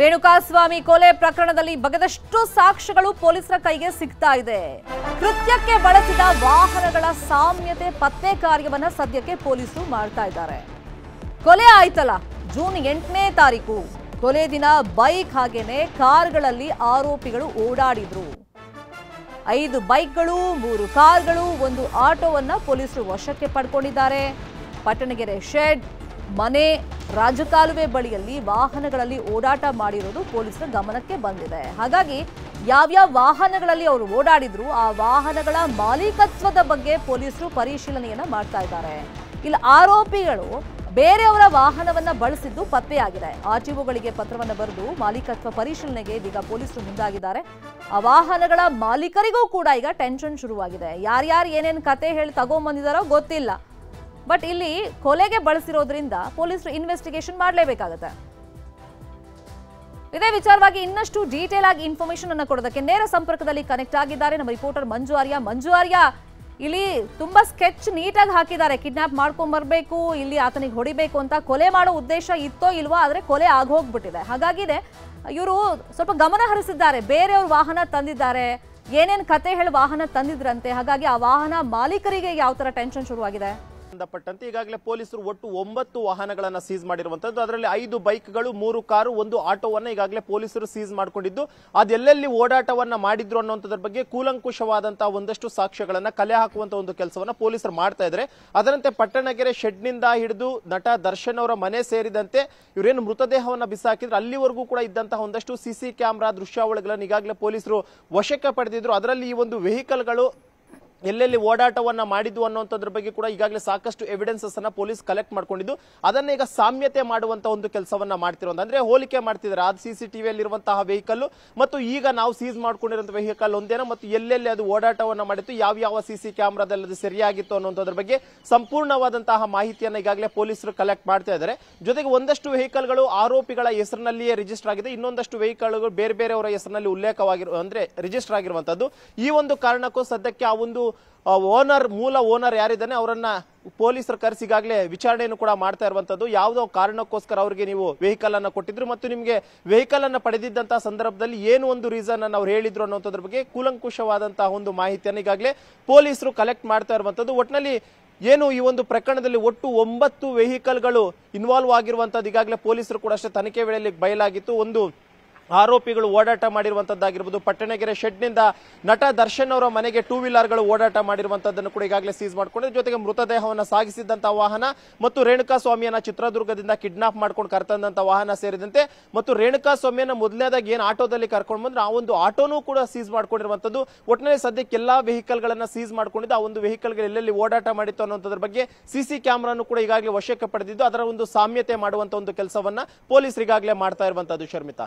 ರೇಣುಕಾಸ್ವಾಮಿ ಕೊಲೆ ಪ್ರಕರಣದಲ್ಲಿ ಬಗೆದಷ್ಟು ಸಾಕ್ಷ್ಯಗಳು ಪೊಲೀಸರ ಕೈಗೆ ಸಿಗ್ತಾ ಇದೆ. ಕೃತ್ಯಕ್ಕೆ ಬಳಸಿದ ವಾಹನಗಳ ಸಾಮ್ಯತೆ ಪತ್ತೆ ಕಾರ್ಯವನ್ನ ಸದ್ಯಕ್ಕೆ ಪೊಲೀಸರು ಮಾಡ್ತಾ ಇದ್ದಾರೆ. ಕೊಲೆ ಆಯ್ತಲ್ಲ, ಜೂನ್ ಎಂಟನೇ ತಾರೀಕು. ಕೊಲೆ ದಿನ ಬೈಕ್ ಹಾಗೇನೆ ಕಾರ್ಗಳಲ್ಲಿ ಆರೋಪಿಗಳು ಓಡಾಡಿದ್ರು. ಐದು ಬೈಕ್ಗಳು, ಮೂರು ಕಾರ್ಗಳು, ಒಂದು ಆಟೋವನ್ನ ಪೊಲೀಸರು ವಶಕ್ಕೆ ಪಡ್ಕೊಂಡಿದ್ದಾರೆ. ಪಟ್ಟಣಗೆರೆ ಶೆಡ್ ಮನೆ ರಾಜಕಾಲುವೆ ಬಳಿಯಲ್ಲಿ ವಾಹನಗಳಲ್ಲಿ ಓಡಾಟ ಮಾಡಿರೋದು ಪೊಲೀಸರ ಗಮನಕ್ಕೆ ಬಂದಿದೆ. ಹಾಗಾಗಿ ಯಾವ್ಯಾವ ವಾಹನಗಳಲ್ಲಿ ಅವರು ಓಡಾಡಿದ್ರು, ಆ ವಾಹನಗಳ ಮಾಲೀಕತ್ವದ ಬಗ್ಗೆ ಪೊಲೀಸರು ಪರಿಶೀಲನೆಯನ್ನ ಮಾಡ್ತಾ ಇದ್ದಾರೆ. ಇಲ್ಲಿ, ಆರೋಪಿಗಳು ಬೇರೆಯವರ ವಾಹನವನ್ನ ಬಳಸಿದ್ದು ಪತ್ತೆಯಾಗಿದೆ. ಆರ್ಟಿಒಗಳಿಗೆ ಪತ್ರವನ್ನ ಬರೆದು ಮಾಲೀಕತ್ವ ಪರಿಶೀಲನೆಗೆ ಇದೀಗ ಪೊಲೀಸರು ಮುಂದಾಗಿದ್ದಾರೆ. ಆ ವಾಹನಗಳ ಮಾಲೀಕರಿಗೂ ಕೂಡ ಈಗ ಟೆನ್ಷನ್ ಶುರುವಾಗಿದೆ. ಯಾರ್ಯಾರು ಏನೇನು ಕತೆ ಹೇಳಿ ತಗೊಂಬಂದಿದಾರೋ ಗೊತ್ತಿಲ್ಲ. ಬಟ್ ಇಲ್ಲಿ ಕೊಲೆಗೆ ಬಳಸಿರೋದ್ರಿಂದ ಪೊಲೀಸರು ಇನ್ವೆಸ್ಟಿಗೇಷನ್ ಮಾಡಲೇಬೇಕಾಗತ್ತೆ. ಇದೇ ವಿಚಾರವಾಗಿ ಇನ್ನಷ್ಟು ಡೀಟೇಲ್ ಆಗಿ ಇನ್ಫಾರ್ಮೇಶನ್ ಅನ್ನು ಕೊಡೋದಕ್ಕೆ ನೇರ ಸಂಪರ್ಕದಲ್ಲಿ ಕನೆಕ್ಟ್ ಆಗಿದ್ದಾರೆ ನಮ್ಮ ರಿಪೋರ್ಟರ್ ಮಂಜು ಆರ್ಯ. ಮಂಜು ಆರ್ಯ, ಇಲ್ಲಿ ತುಂಬಾ ಸ್ಕೆಚ್ ನೀಟಾಗಿ ಹಾಕಿದ್ದಾರೆ. ಕಿಡ್ನಾಪ್ ಮಾಡ್ಕೊಂಡ್ ಬರಬೇಕು, ಇಲ್ಲಿ ಆತನಿಗೆ ಹೊಡಿಬೇಕು ಅಂತ ಕೊಲೆ ಮಾಡೋ ಉದ್ದೇಶ ಇತ್ತೋ ಇಲ್ವೋ ಆದ್ರೆ ಕೊಲೆ ಆಗೋಗ್ಬಿಟ್ಟಿದೆ ಹಾಗಾಗಿದೆ ಇವರು ಸ್ವಲ್ಪ ಗಮನ ಹರಿಸಿದ್ದಾರೆ. ಬೇರೆಯವ್ರ ವಾಹನ ತಂದಿದ್ದಾರೆ. ಏನೇನ್ ಕತೆ ಹೇಳಿ ವಾಹನ ತಂದಿದ್ರಂತೆ. ಹಾಗಾಗಿ ಆ ವಾಹನ ಮಾಲೀಕರಿಗೆ ಯಾವ ತರ ಟೆನ್ಷನ್ ಶುರುವಾಗಿದೆ? ಸಂಬಂಧಪಟ್ಟಂತೆ ಈಗಾಗಲೇ ಪೊಲೀಸರು ಒಟ್ಟು ಒಂಬತ್ತು ವಾಹನಗಳನ್ನು ಸೀಸ್ ಮಾಡಿರುವಂತದ್ದು. ಅದರಲ್ಲಿ ಐದು ಬೈಕ್ಗಳು, ಮೂರು ಕಾರು, ಒಂದು ಆಟೋವನ್ನ ಈಗಾಗಲೇ ಪೊಲೀಸರು ಸೀಸ್ ಮಾಡಿಕೊಂಡಿದ್ದು. ಅದೆಲ್ಲೆಲ್ಲಿ ಓಡಾಟವನ್ನ ಮಾಡಿದ್ರು ಅನ್ನುವಂಥದ್ರ ಬಗ್ಗೆ ಕೂಲಂಕುಷವಾದಂತಹ ಒಂದಷ್ಟು ಸಾಕ್ಷ್ಯಗಳನ್ನ ಕಲೆ ಹಾಕುವಂತ ಒಂದು ಕೆಲಸವನ್ನ ಪೊಲೀಸರು ಮಾಡ್ತಾ ಇದ್ದಾರೆ ಅದರಂತೆ ಪಟ್ಟಣಗೆರೆ ಶೆಡ್ನಿಂದ ಹಿಡಿದು ನಟ ದರ್ಶನ್ ಅವರ ಮನೆ ಸೇರಿದಂತೆ ಇವರೇನು ಮೃತದೇಹವನ್ನ ಬಿಸಾಕಿದ್ರು ಅಲ್ಲಿವರೆಗೂ ಕೂಡ ಇದ್ದಂತಹ ಒಂದಷ್ಟು ಸಿಸಿ ಕ್ಯಾಮೆರಾ ದೃಶ್ಯಾವಳಿಗಳನ್ನು ಈಗಾಗಲೇ ಪೊಲೀಸರು ವಶಕ್ಕೆ ಪಡೆದಿದ್ರು. ಅದರಲ್ಲಿ ಈ ಒಂದು ವೆಹಿಕಲ್ಗಳು ಎಲ್ಲೆಲ್ಲಿ ಓಡಾಟವನ್ನ ಮಾಡಿದ್ವು ಅನ್ನುವಂಥದ್ರ ಬಗ್ಗೆ ಕೂಡ ಈಗಾಗಲೇ ಸಾಕಷ್ಟು ಎವಿಡೆನ್ಸಸ್ ಅನ್ನ ಪೊಲೀಸ್ ಕಲೆಕ್ಟ್ ಮಾಡ್ಕೊಂಡಿದ್ದು. ಅದನ್ನ ಈಗ ಸಾಮ್ಯತೆ ಮಾಡುವಂತ ಒಂದು ಕೆಲಸವನ್ನ ಮಾಡ್ತಿರೋದು ಅಂದ್ರೆ ಹೋಲಿಕೆ ಮಾಡ್ತಿದ್ದಾರೆ ಆ ಸಿ ಸಿ ಟಿವಿಯಲ್ಲಿರುವಂತಹ ವೆಹಿಕಲ್ ಮತ್ತು ಈಗ ನಾವು ಸೀಸ್ ಮಾಡ್ಕೊಂಡಿರುವಂತಹ ವೆಹಿಕಲ್ ಒಂದೇನ, ಮತ್ತು ಎಲ್ಲೆಲ್ಲಿ ಅದು ಓಡಾಟವನ್ನ ಮಾಡಿತ್ತು, ಯಾವ ಯಾವ ಸಿ ಸಿ ಕ್ಯಾಮ್ರಾದಲ್ಲಿ ಅದು ಸರಿಯಾಗಿತ್ತು ಅನ್ನೋದ್ರ ಬಗ್ಗೆ ಸಂಪೂರ್ಣವಾದಂತಹ ಮಾಹಿತಿಯನ್ನ ಈಗಾಗಲೇ ಪೊಲೀಸರು ಕಲೆಕ್ಟ್ ಮಾಡ್ತಾ ಇದ್ದಾರೆ. ಜೊತೆಗೆ ಒಂದಷ್ಟು ವೆಹಿಕಲ್ಗಳು ಆರೋಪಿಗಳ ಹೆಸರಿನಲ್ಲಿಯೇ ರಿಜಿಸ್ಟರ್ ಆಗಿದೆ. ಇನ್ನೊಂದಷ್ಟು ವೆಹಿಕಲ್ಗಳು ಬೇರೆ ಬೇರೆಯವರ ಹೆಸರಿನಲ್ಲಿ ಉಲ್ಲೇಖವಾಗಿರುವ ಅಂದ್ರೆ ರಿಜಿಸ್ಟರ್ ಆಗಿರುವಂತದ್ದು. ಈ ಒಂದು ಕಾರಣಕ್ಕೂ ಸದ್ಯಕ್ಕೆ ಆ ಒಂದು ಓನರ್, ಮೂಲ ಓನರ್ ಯಾರಿದ್ದಾನೆ ಅವರನ್ನ ಪೊಲೀಸರು ಕರೆಸಿ ಈಗಾಗಲೇ ವಿಚಾರಣೆಯನ್ನು ಕೂಡ ಮಾಡ್ತಾ ಇರುವಂತದ್ದು. ಯಾವುದೋ ಕಾರಣಕ್ಕೋಸ್ಕರ ಅವರಿಗೆ ನೀವು ವೆಹಿಕಲ್ ಅನ್ನ ಕೊಟ್ಟಿದ್ರು ಮತ್ತು ನಿಮಗೆ ವೆಹಿಕಲ್ ಅನ್ನ ಪಡೆದಿದ್ದಂತಹ ಸಂದರ್ಭದಲ್ಲಿ ಏನು ಒಂದು ರೀಸನ್ ಅನ್ನು ಅವ್ರು ಹೇಳಿದ್ರು ಅನ್ನೋದ್ರ ಬಗ್ಗೆ ಕೂಲಂಕುಷವಾದಂತಹ ಒಂದು ಮಾಹಿತಿಯನ್ನು ಈಗಾಗಲೇ ಪೊಲೀಸರು ಕಲೆಕ್ಟ್ ಮಾಡ್ತಾ ಇರುವಂತದ್ದು. ಒಟ್ಟಿನಲ್ಲಿ ಏನು ಈ ಒಂದು ಪ್ರಕರಣದಲ್ಲಿ ಒಟ್ಟು ಒಂಬತ್ತು ವೆಹಿಕಲ್ಗಳು ಇನ್ವಾಲ್ವ್ ಆಗಿರುವಂತದ್ದು ಈಗಾಗಲೇ ಪೊಲೀಸರು ಕೂಡ ಅಷ್ಟೇ ತನಿಖೆ ವೇಳೆಯಲ್ಲಿ ಬಯಲಾಗಿತ್ತು. ಒಂದು ಆರೋಪಿಗಳು ಓಡಾಟ ಮಾಡಿರುವಂತದ್ದಾಗಿರ್ಬೋದು. ಪಟ್ಟಣಗೆರೆ ಶೆಡ್ನಿಂದ ನಟ ದರ್ಶನ್ ಅವರ ಮನೆಗೆ ಟೂ ವೀಲರ್ಗಳು ಓಡಾಟ ಮಾಡಿರುವಂತದ್ದನ್ನು ಕೂಡ ಈಗಾಗಲೇ ಸೀಸ್ ಮಾಡಿಕೊಂಡಿದೆ ಜೊತೆಗೆ ಮೃತದೇಹವನ್ನು ಸಾಗಿಸಿದಂತಹ ವಾಹನ ಮತ್ತು ರೇಣುಕಾ ಸ್ವಾಮಿಯನ್ನ ಚಿತ್ರದುರ್ಗದಿಂದ ಕಿಡ್ನಾಪ್ ಮಾಡ್ಕೊಂಡು ಕರ್ತಂದಂತ ವಾಹನ ಸೇರಿದಂತೆ ಮತ್ತು ರೇಣುಕಾ ಸ್ವಾಮಿಯನ್ನ ಮೊದಲನೇದಾಗಿ ಏನು ಆಟೋದಲ್ಲಿ ಕರ್ಕೊಂಡು ಬಂದ್ರೆ ಆ ಒಂದು ಆಟೋನೂ ಕೂಡ ಸೀಸ್ ಮಾಡ್ಕೊಂಡಿರುವಂತದ್ದು. ಒಟ್ಟಿನಲ್ಲಿ ಸದ್ಯಕ್ಕೆ ಎಲ್ಲಾ ವೆಹಿಕಲ್ ಗಳನ್ನ ಸೀಸ್ ಮಾಡ್ಕೊಂಡಿದ್ದು. ಆ ಒಂದು ವೆಹಿಕಲ್ ಎಲ್ಲೆಲ್ಲಿ ಓಡಾಟ ಮಾಡಿತ್ತು ಅನ್ನೋದ್ರ ಬಗ್ಗೆ ಸಿಸಿ ಕ್ಯಾಮ್ರಾನು ಕೂಡ ಈಗಾಗಲೇ ವಶಕ್ಕೆ ಪಡೆದಿದ್ದು. ಅದರ ಒಂದು ಸಾಮ್ಯತೆ ಮಾಡುವಂತ ಒಂದು ಕೆಲಸವನ್ನ ಪೊಲೀಸರು ಈಗಾಗಲೇ ಮಾಡ್ತಾ ಇರುವಂತದ್ದು Sharmita.